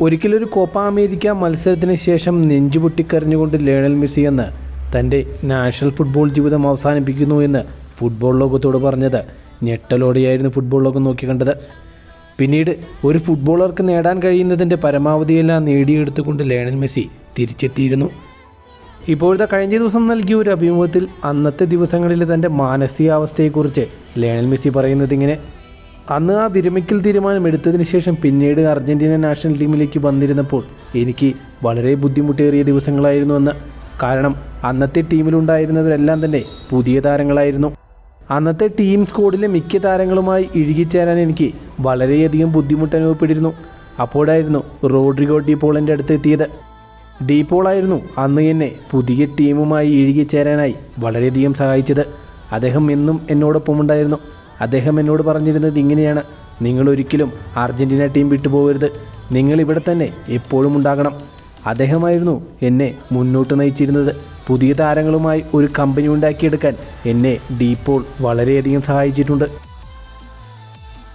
ഒരിക്കലൊരു Copa America മത്സരത്തിന് ശേഷം നെഞ്ചുപൊട്ടിക്കറിഞ്ഞുകൊണ്ട് ലേണൽ മെസ്സി എന്ന് തന്റെ നാഷണൽ ഫുട്ബോൾ ജീവിതം അവസാനിപ്പിക്കുന്നു എന്ന് ഫുട്ബോൾ ലോകത്തോട് പറഞ്ഞത്. ഞെട്ടലോടെയായിരുന്നു ഫുട്ബോൾ ലോകം നോക്കി കണ്ടത്. പിന്നീട് ഒരു ഫുട്ബോളർക്ക് നേടാൻ കഴിയുന്നതിന്റെ പരമാവധിയെല്ലാം നേടിയെടുത്തുകൊണ്ട് ലേണൽ മെസ്സി തിരിച്ചെത്തിയിരുന്നു. ഇപ്പോഴത്തെ കഴിഞ്ഞ ദിവസം നൽകിയ ഒരു അഭിമുഖത്തിൽ അന്നത്തെ ദിവസങ്ങളിലെ തന്റെ മാനസികാവസ്ഥയെക്കുറിച്ച് ലേണൽ മെസ്സി പറയുന്നത് ഇങ്ങനെ. അന്ന് ആ വിരമിക്കൽ തീരുമാനം എടുത്തതിന് ശേഷം പിന്നീട് അർജന്റീന നാഷണൽ ടീമിലേക്ക് വന്നിരുന്നപ്പോൾ എനിക്ക് വളരെ ബുദ്ധിമുട്ടേറിയ ദിവസങ്ങളായിരുന്നു അന്ന്. കാരണം അന്നത്തെ ടീമിലുണ്ടായിരുന്നവരെല്ലാം തന്നെ പുതിയ താരങ്ങളായിരുന്നു. അന്നത്തെ ടീം സ്കോഡിലെ മിക്ക താരങ്ങളുമായി ഇഴുകിച്ചേരാൻ എനിക്ക് വളരെയധികം ബുദ്ധിമുട്ട് അനുഭവപ്പെട്ടിരുന്നു അപ്പോഴായിരുന്നു റോഡ്രിഗോ ഡി പോളിന്റെ അടുത്ത് എത്തിയത്. ഡീപോളായിരുന്നു അന്ന് എന്നെ പുതിയ ടീമുമായി ഇഴുകിച്ചേരാനായി വളരെയധികം സഹായിച്ചത്. അദ്ദേഹം എന്നും എന്നോടൊപ്പം ഉണ്ടായിരുന്നു അദ്ദേഹം എന്നോട് പറഞ്ഞിരുന്നത് ഇങ്ങനെയാണ്. നിങ്ങൾ ഒരിക്കലും അർജന്റീന ടീം വിട്ടുപോകരുത്. നിങ്ങൾ ഇവിടെ തന്നെ എപ്പോഴും ഉണ്ടാകണം. അദ്ദേഹമായിരുന്നു എന്നെ മുന്നോട്ട് നയിച്ചിരുന്നത്. പുതിയ താരങ്ങളുമായി ഒരു കമ്പനി ഉണ്ടാക്കിയെടുക്കാൻ എന്നെ ഡീപ്പോൾ വളരെയധികം സഹായിച്ചിട്ടുണ്ട്.